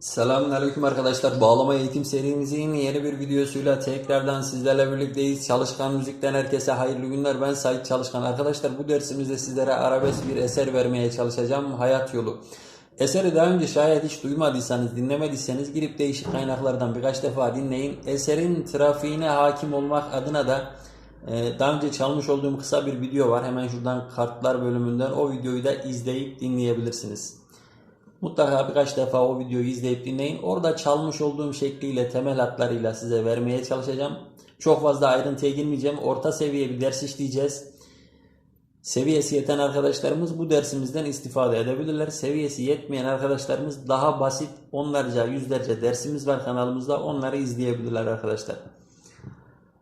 Selamünaleyküm arkadaşlar. Bağlama eğitim serimizin yeni bir videosuyla tekrardan sizlerle birlikteyiz. Çalışkan Müzik'ten herkese hayırlı günler. Ben Sait Çalışkan. Arkadaşlar bu dersimizde sizlere arabesk bir eser vermeye çalışacağım. Hayat Yolu. Eseri daha önce şayet hiç duymadıysanız, dinlemediyseniz girip değişik kaynaklardan birkaç defa dinleyin. Eserin trafiğine hakim olmak adına da e, daha önce çalmış olduğum kısa bir video var. Hemen şuradan kartlar bölümünden o videoyu da izleyip dinleyebilirsiniz. Mutlaka birkaç defa o videoyu izleyip dinleyin. Orada çalmış olduğum şekliyle temel hatlarıyla size vermeye çalışacağım. Çok fazla ayrıntıya girmeyeceğim. Orta seviye bir ders işleyeceğiz. Seviyesi yeten arkadaşlarımız bu dersimizden istifade edebilirler. Seviyesi yetmeyen arkadaşlarımız daha basit onlarca yüzlerce dersimiz var kanalımızda. Onları izleyebilirler arkadaşlar.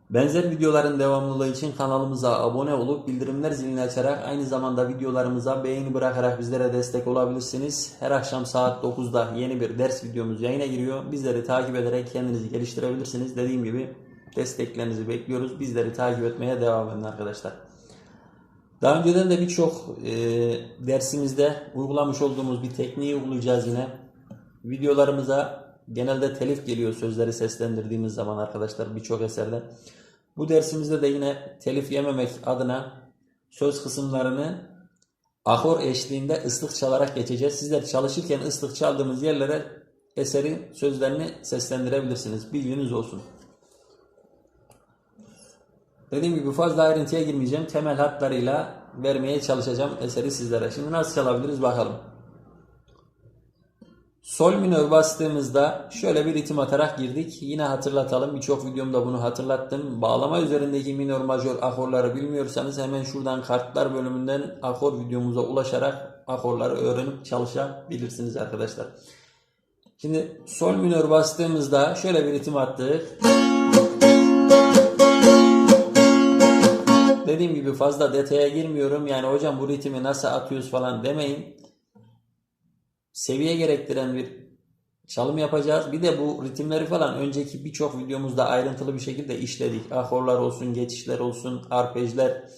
Benzer videoların devamlılığı için kanalımıza abone olup bildirimler zilini açarak aynı zamanda videolarımıza beğeni bırakarak bizlere destek olabilirsiniz. Her akşam saat 9'da yeni bir ders videomuz yayına giriyor. Bizleri takip ederek kendinizi geliştirebilirsiniz. Dediğim gibi desteklerinizi bekliyoruz. Bizleri takip etmeye devam edin arkadaşlar. Daha önceden de birçok e, dersimizde uygulamış olduğumuz bir tekniği uygulayacağız yine. Videolarımıza genelde telif geliyor sözleri seslendirdiğimiz zaman arkadaşlar birçok eserde. Bu dersimizde de yine telif yememek adına söz kısımlarını ahor eşliğinde ıslık çalarak geçeceğiz. Sizler çalışırken ıslık çaldığımız yerlere eserin sözlerini seslendirebilirsiniz. Bilginiz olsun. Dediğim gibi fazla ayrıntıya girmeyeceğim. Temel hatlarıyla vermeye çalışacağım eseri sizlere. Şimdi nasıl çalabiliriz bakalım. Sol minör bastığımızda şöyle bir ritim atarak girdik. Yine hatırlatalım. Birçok videomda bunu hatırlattım. Bağlama üzerindeki minör majör akorları bilmiyorsanız hemen şuradan kartlar bölümünden akor videomuza ulaşarak akorları öğrenip çalışabilirsiniz arkadaşlar. Şimdi sol minör bastığımızda şöyle bir ritim attık. Dediğim gibi fazla detaya girmiyorum. Yani hocam bu ritmi nasıl atıyoruz falan demeyin seviye gerektiren bir çalım yapacağız. Bir de bu ritimleri falan önceki birçok videomuzda ayrıntılı bir şekilde işledik. Akorlar olsun, geçişler olsun, arpejler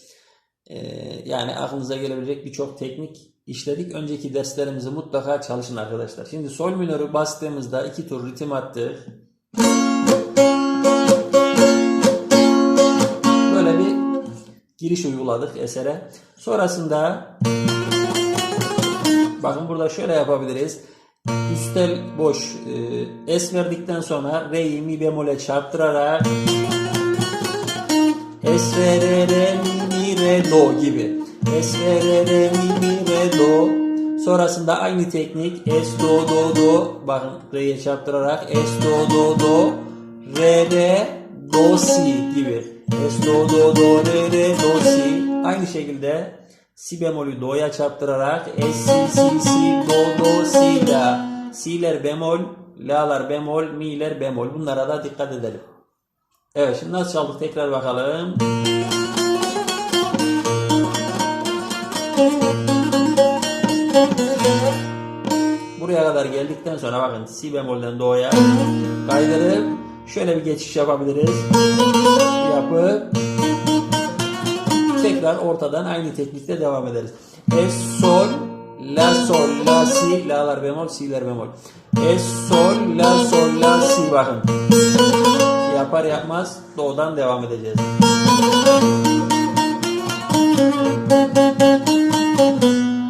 ee, yani aklınıza gelebilecek birçok teknik işledik. Önceki derslerimizi mutlaka çalışın arkadaşlar. Şimdi sol minörü bastığımızda iki tur ritim attık. Böyle bir giriş uyguladık esere. Sonrasında Bakın burada şöyle yapabiliriz. Üstel boş e, es verdikten sonra re'yi mi bemole çarptırarak es re re re mi mi re do gibi. Es re re re mi mi re do. Sonrasında aynı teknik es do do do bakın re'ye çarptırarak es do do do re re do si gibi. Es do do do re re do si. Aynı şekilde si bemolü do'ya çarptırarak es si si si do do si la. Si'ler bemol, la'lar bemol, mi'ler bemol. Bunlara da dikkat edelim. Evet şimdi nasıl çaldık tekrar bakalım. Buraya kadar geldikten sonra bakın si bemolden do'ya kaydırıp şöyle bir geçiş yapabiliriz. Yapıp tekrar ortadan aynı teknikle devam ederiz. Es sol la sol la si la'lar bemol si'ler bemol. Es sol la sol la si bakın. Yapar yapmaz do'dan devam edeceğiz.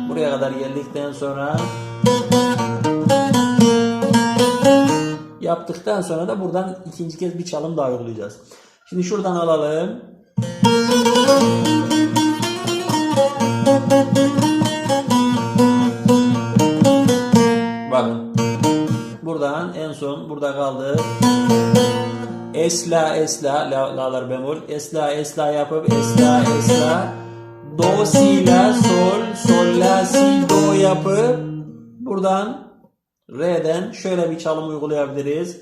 Buraya kadar geldikten sonra yaptıktan sonra da buradan ikinci kez bir çalım daha uygulayacağız. Şimdi şuradan alalım. Bakın. Buradan en son burada kaldı. Esla esla la, la'lar bemol. Esla esla yapıp esla esla do si la sol sol la si do yapıp buradan re'den şöyle bir çalım uygulayabiliriz.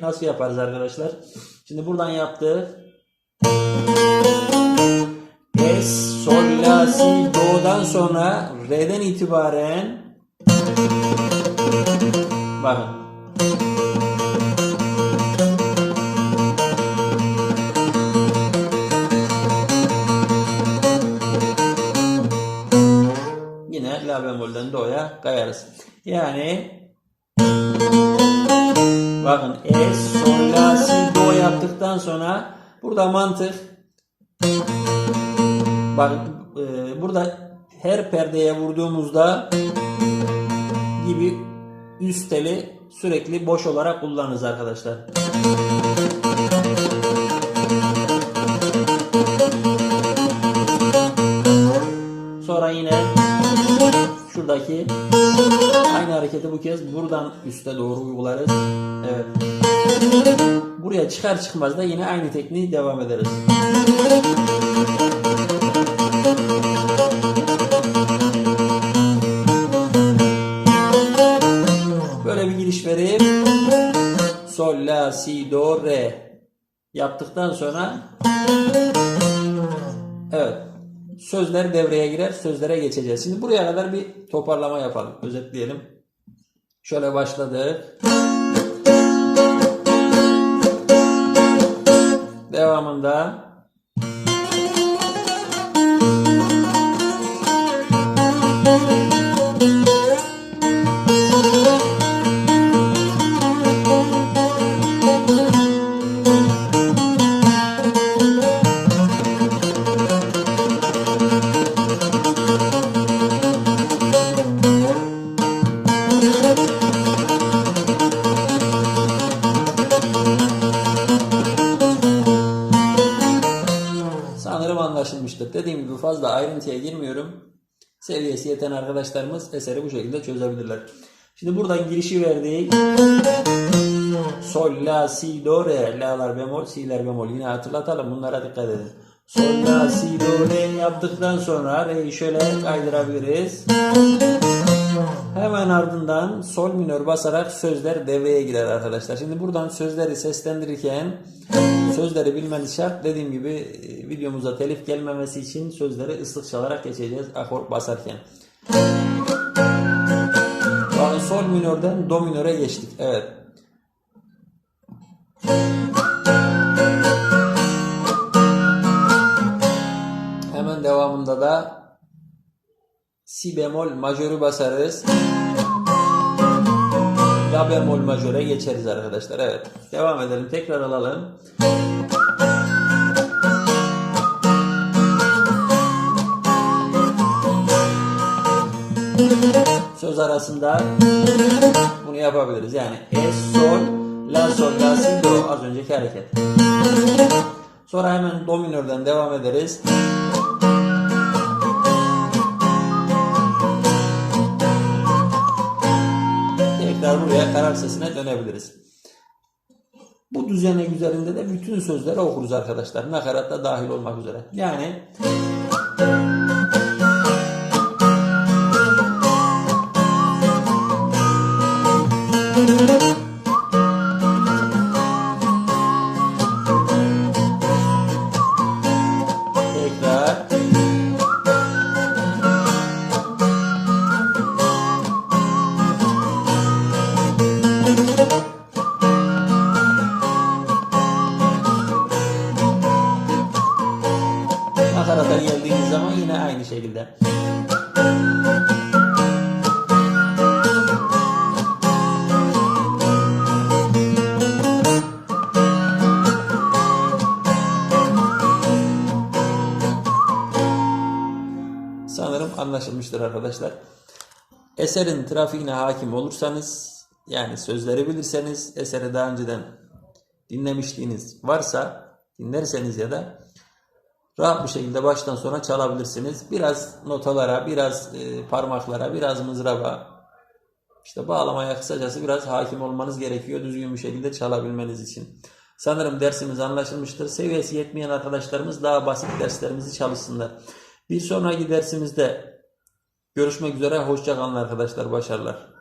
Tekniği nasıl yaparız arkadaşlar? Şimdi buradan yaptık. Es, sol, la, si, do'dan sonra re'den itibaren bakın. la bemolden do'ya kayarız. Yani bakın es, sol, si, do yaptıktan sonra burada mantık bakın e, burada her perdeye vurduğumuzda gibi üst teli sürekli boş olarak kullanırız arkadaşlar. Sonra yine şuradaki aynı hareketi bu kez buradan üste doğru uygularız. Evet. Buraya çıkar çıkmaz da yine aynı tekniği devam ederiz. Böyle bir giriş verip sol la si do re yaptıktan sonra evet sözler devreye girer sözlere geçeceğiz. Şimdi buraya kadar bir toparlama yapalım. Özetleyelim. Şöyle başladık. Devamında Dediğim gibi fazla ayrıntıya girmiyorum. Seviyesi yeten arkadaşlarımız eseri bu şekilde çözebilirler. Şimdi buradan girişi verdik. Sol, la, si, do, re. La'lar bemol, si'ler bemol. Yine hatırlatalım. Bunlara dikkat edin. Sol, la, si, do, re yaptıktan sonra re'yi şöyle kaydırabiliriz. Hemen ardından sol minör basarak sözler devreye girer arkadaşlar. Şimdi buradan sözleri seslendirirken sözleri bilmeniz şart. Dediğim gibi e, videomuza telif gelmemesi için sözleri ıslık çalarak geçeceğiz akor basarken. Bakın sol minörden do minöre geçtik. Evet. Hemen devamında da si bemol majörü basarız. La bemol majöre geçeriz arkadaşlar. Evet. Devam edelim. Tekrar alalım. Söz arasında bunu yapabiliriz. Yani es, sol, la, sol, la, si, do. Az önceki hareket. Sonra hemen do minörden devam ederiz. Karar sesine dönebiliriz. Bu düzenek üzerinde de bütün sözleri okuruz arkadaşlar. Nakarat da dahil olmak üzere. Yani Nakarata geldiğimiz zaman yine aynı şekilde. Sanırım anlaşılmıştır arkadaşlar. Eserin trafiğine hakim olursanız yani sözleri bilirseniz eseri daha önceden dinlemişliğiniz varsa dinlerseniz ya da rahat bir şekilde baştan sona çalabilirsiniz. Biraz notalara, biraz e, parmaklara, biraz mızraba, işte bağlamaya kısacası biraz hakim olmanız gerekiyor düzgün bir şekilde çalabilmeniz için. Sanırım dersimiz anlaşılmıştır. Seviyesi yetmeyen arkadaşlarımız daha basit derslerimizi çalışsınlar. Bir sonraki dersimizde görüşmek üzere. Hoşçakalın arkadaşlar. Başarılar.